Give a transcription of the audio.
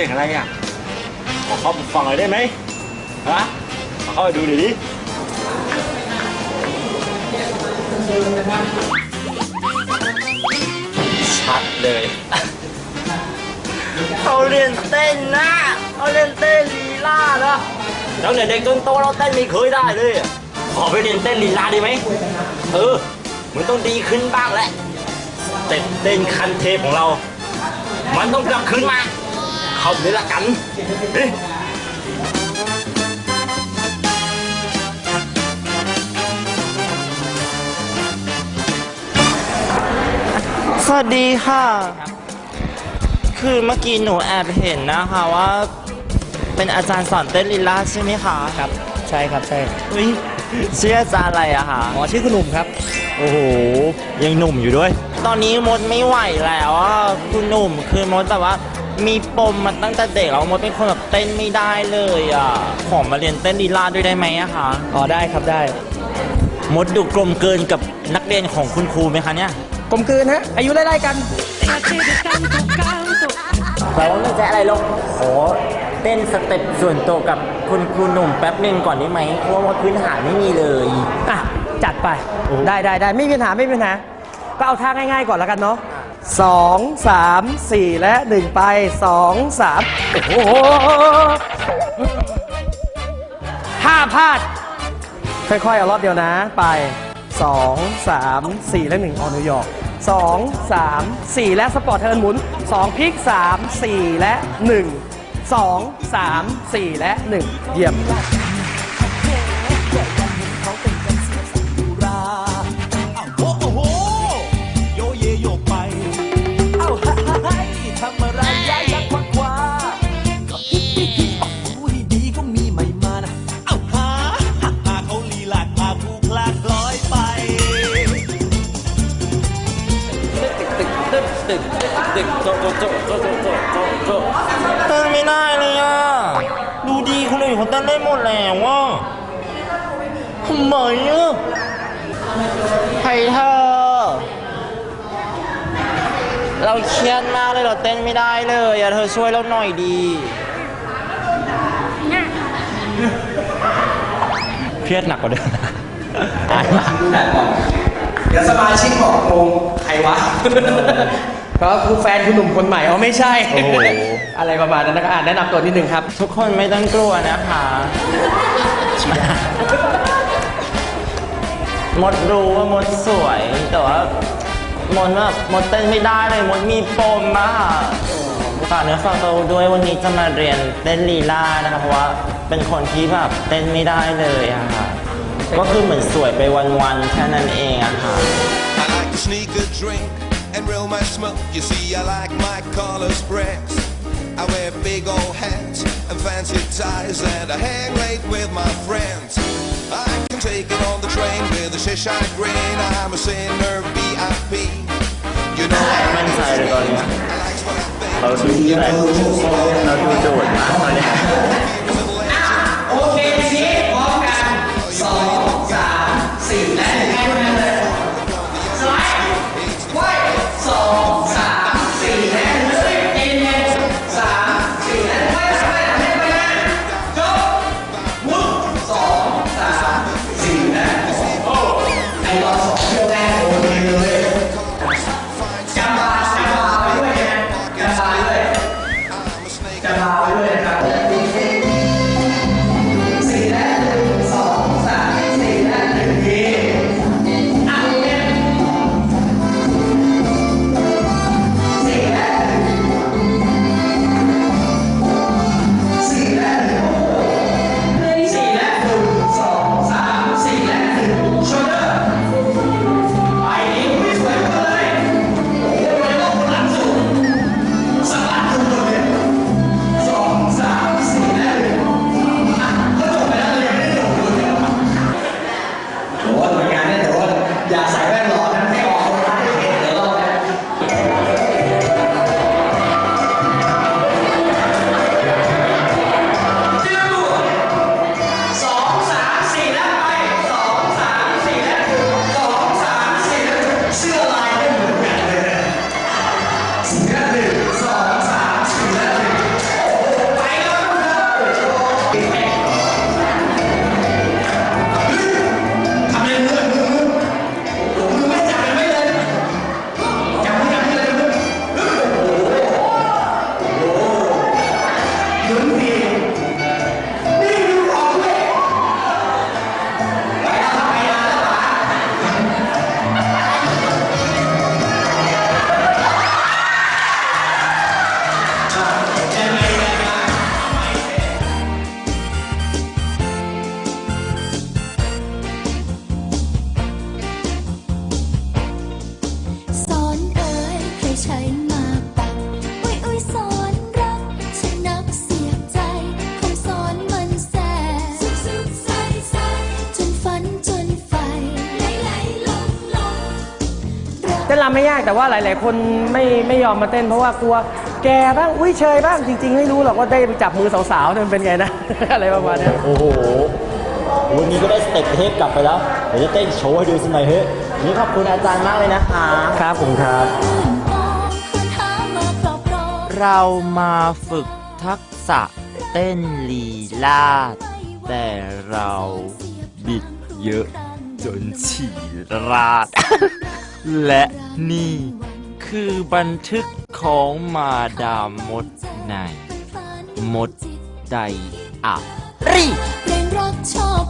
สียงอะไรอะ ขอเข้าไปฟังหน่อยได้ไหมฮะขอเข้าไปดูหน่อยดิชัดเลย เขาเรียนเต้นนะเขาเรียนเต้นลีลานะตั้งแต่เด็กจนโตเราเต้นไม่เคยได้เลยอะขอไปเรียนเต้นลีลาดีไหมเออมันต้องดีขึ้นบ้างแหละเต้นเต้นคันเทพของเรา มันต้องกลับคืนมา เข้าไปเลยละกันเฮ้ยสวัสดีค่ะ คือเมื่อกี้หนูแอบเห็นนะคะว่า เป็นอาจารย์สอนเต้นลีลาใช่ไหมคะครับ ใช่ครับใช่อุ๊ยชื่ออาจารย์อะไรอะคะอ๋อชื่อคุณหนุ่มครับ โอ้โห ยังหนุ่มอยู่ด้วย ตอนนี้มดไม่ไหวแล้วอะคุณหนุ่มคือมดแบบว่า มีปมมาตั้งแต่เด็กแล้วมดเป็นคนแบบเต้นไม่ได้เลยอะขอมาเรียนเต้นลีลาด้วยได้ไหมอะคะอ๋อได้ครับได้มดดูกลมเกินกับนักเรียนของคุณครูไหมคะเนี่ยกลมกลืนฮะอายุไล่ๆกันแต่ว่าไม่ใช่อะไรหรอกขอเต้นสเต็ปส่วนตัวกับคุณครูหนุ่มแป๊บหนึ่งก่อนได้ไหมเพราะว่าพื้นฐานไม่มีเลยอะจัดไปได้ได้ได้ไม่มีปัญหาไม่มีปัญหาก็เอาท่าง่ายๆก่อนแล้วกันเนาะ สองสามสี่และหนึ่งไปสองสามโอ้โหห้าพลาด ค่อย ๆ เอารอบเดียวนะไปสองสามสี่และหนึ่งออนิวยอร์กสองสามสี่และสปอร์ตเทิร์นหมุนสองพลิกสามสี่และหนึ่งสองสามสี่และหนึ่งเยี่ยม เต้นไม่ได้เลยอะ ดูดีคนอื่นเขาเต้นได้หมดแล้วว่ะทำไมอะใครเธอ เราเครียดมากเลยเราเต้นไม่ได้เลยอะเธอช่วยเราหน่อยดีเครียดหนักกว่าเดิมนะเดี๋ยวสมาชิกบอกงงใครวะ เพราะคือแฟนคุณหนุ่มคนใหม่อ๋อไม่ใช่ โอ้โห อะไรประมาณนั้นนะครับอ่านแนะนำตัวนิดนึงครับ ทุกคนไม่ต้องกลัวนะคะมดรู้ว่ามดสวย แต่ว่ามดแบบมดเต้นไม่ได้เลยมดมีปมมากฝากเนื้อฝากตัวด้วยวันนี้จะมาเรียนเต้นลีลานะคะเพราะว่าเป็นคนที่แบบเต้นไม่ได้เลยอะค่ะก็คือเหมือนสวยไปวันๆแค่นั้นเองอะค่ะ I like to sneak a drink and roll my smoke. You see, I like my colors pressed. I wear big old hats and fancy ties, and I hang late with my friends. I can take it on the train with a Cheshire grin. I'm a sinner VIP. You know I มั่นใจเลยตอนเนี้ย like what I think. เราดูแต่เรา ไม่ยากแต่ว่าหลาย ๆ คนไม่ไม่ยอมมาเต้น เพราะว่ากลัวแกบ้างอุ้ยเชยบ้างจริง ๆ ไม่รู้หรอกว่าได้ไปจับมือสาวๆเนี่ยมันเป็นไงนะ อะไรประมาณเนี้ย โอ้โห วันนี้ก็ได้สเต็ปเทปกลับไปแล้ว เดี๋ยวจะเต้นโชว์ให้ดูสักหน่อยเฮ้ยวันนี้ขอบคุณอาจารย์มากเลยนะคะ ครับผมครับ เรามาฝึกทักษะเต้นลีลาด แต่เราบิดเยอะจนฉี่ราด และนี่คือบันทึกของมาดามมดใน มดไดอารีเพลงรักชอบ